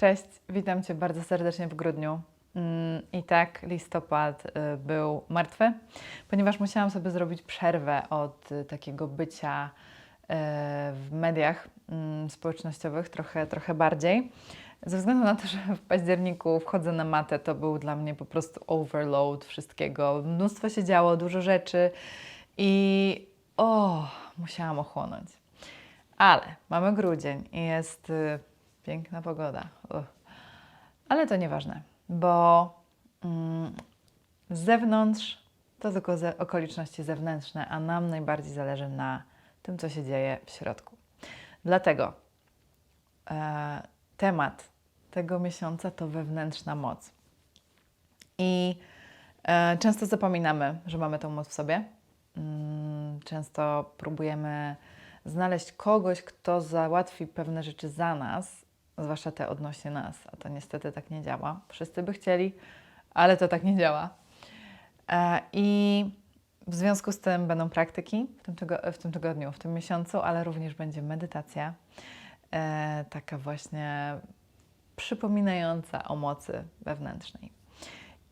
Cześć, witam Cię bardzo serdecznie w grudniu. Mm, I tak, listopad y, był martwy, ponieważ musiałam sobie zrobić przerwę od y, takiego bycia y, w mediach mm, społecznościowych trochę, trochę bardziej. Ze względu na to, że w październiku wchodzę na matę, to był dla mnie po prostu overload wszystkiego. Mnóstwo się działo, dużo rzeczy i o, musiałam ochłonąć. Ale mamy grudzień i jest piękna pogoda. Uch. Ale to nieważne, bo mm, z zewnątrz to tylko ze okoliczności zewnętrzne, a nam najbardziej zależy na tym, co się dzieje w środku. Dlatego e, temat tego miesiąca to wewnętrzna moc. I e, często zapominamy, że mamy tą moc w sobie. Mm, często próbujemy znaleźć kogoś, kto załatwi pewne rzeczy za nas, zwłaszcza te odnośnie nas, a to niestety tak nie działa. Wszyscy by chcieli, ale to tak nie działa. E, I w związku z tym będą praktyki w tym, tygo- w tym tygodniu, w tym miesiącu, ale również będzie medytacja, e, taka właśnie przypominająca o mocy wewnętrznej.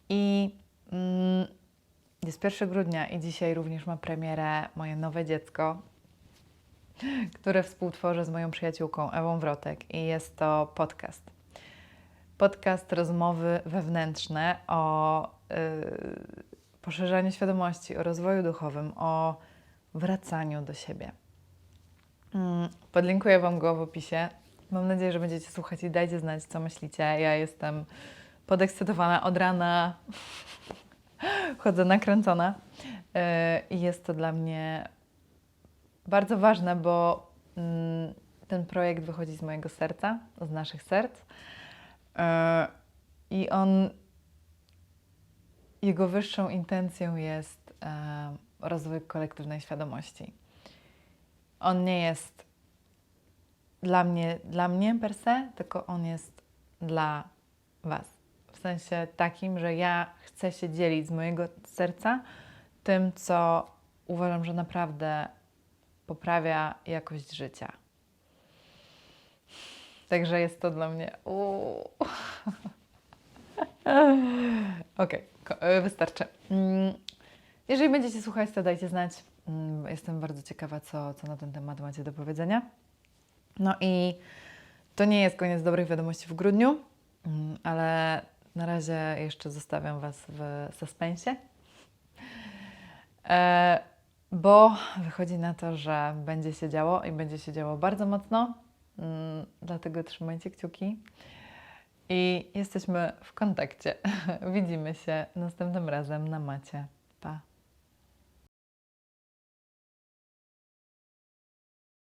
I mm, jest 1 grudnia i dzisiaj również ma premierę moje nowe dziecko, które współtworzę z moją przyjaciółką Ewą Wrotek i jest to podcast. Podcast rozmowy wewnętrzne o yy, poszerzaniu świadomości, o rozwoju duchowym, o wracaniu do siebie. Mm, Podlinkuję Wam go w opisie. Mam nadzieję, że będziecie słuchać i dajcie znać, co myślicie. Ja jestem podekscytowana od rana. Chodzę nakręcona. Yy, I jest to dla mnie bardzo ważne, bo mm, ten projekt wychodzi z mojego serca, z naszych serc. Yy, I on, jego wyższą intencją jest e, rozwój kolektywnej świadomości. On nie jest dla mnie, dla mnie per se, tylko on jest dla Was. W sensie takim, że ja chcę się dzielić z mojego serca tym, co uważam, że naprawdę poprawia jakość życia. Także jest to dla mnie. Okej, ko- e, wystarczy. Mm, Jeżeli będziecie słuchać, to dajcie znać. Mm, Jestem bardzo ciekawa, co, co na ten temat macie do powiedzenia. No i to nie jest koniec dobrych wiadomości w grudniu, mm, ale na razie jeszcze zostawiam Was w suspensie. E, bo wychodzi na to, że będzie się działo i będzie się działo bardzo mocno. Mm, Dlatego trzymajcie kciuki i jesteśmy w kontakcie. Widzimy się następnym razem na macie. Pa!